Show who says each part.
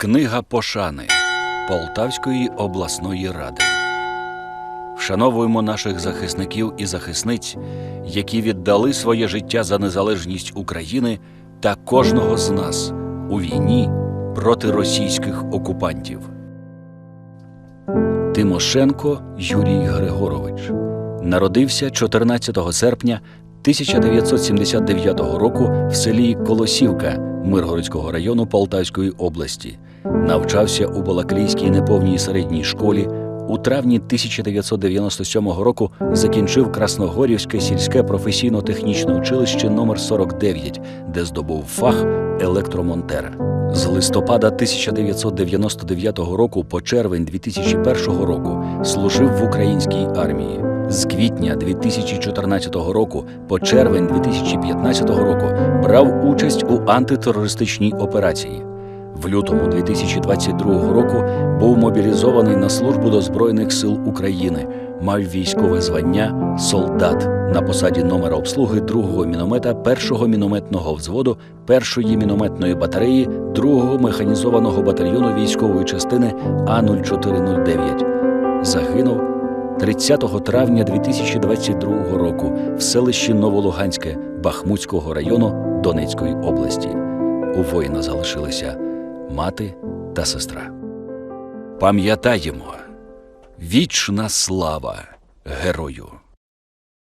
Speaker 1: Книга пошани Полтавської обласної ради. Вшановуємо наших захисників і захисниць, які віддали своє життя за незалежність України та кожного з нас у війні проти російських окупантів. Тимошенко Юрій Григорович народився 14 серпня 1979 року в селі Колосівка Миргородського району Полтавської області. Навчався у Балаклійській неповній середній школі. У травні 1997 року закінчив Красногорівське сільське професійно-технічне училище номер 49, де здобув фах електромонтера. З листопада 1999 року по червень 2001 року служив в українській армії. З квітня 2014 року по червень 2015 року брав участь у антитерористичній операції. В лютому 2022 року був мобілізований на службу до Збройних сил України, мав військове звання солдат на посаді номера обслуги 2-го міномета 1-го мінометного взводу 1-ї мінометної батареї 2-го механізованого батальйону військової частини А0409. Загинув 30 травня 2022 року в селищі Новолуганське Бахмутського району Донецької області. У воїна залишилися мати та сестра. Пам'ятаємо вічна слава герою.